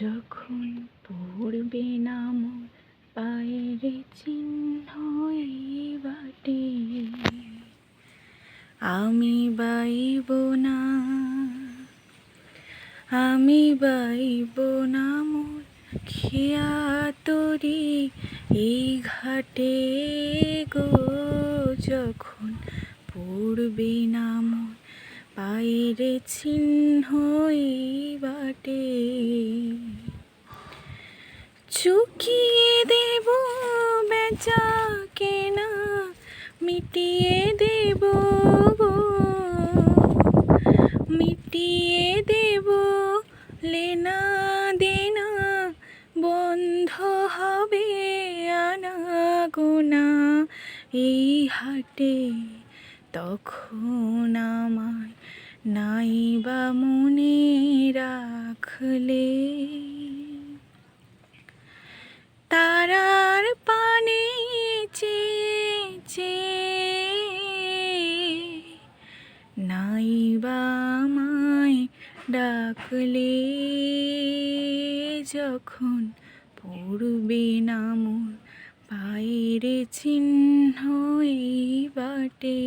যখন পড়বে নাম পায়ের চিহ্ন বাটে। আমি বাইব না, আমি বাইব না মোর খেয়া তরি এই ঘাটে গো। যখন পড়বে না মোর পায়ের চিহ্ন বাটে। চুকিয়ে দেব বেচা কেনা মিটিয়ে দেব গো। মিটিয়ে দেব লেনা দেনা, বন্ধ হবে আনা গোনা এই হাটে তখন আমায় নাইবা মনে রাখলে ডাকলে যখন পড়বে না মোর পায়ের চিহ্ন বাটে।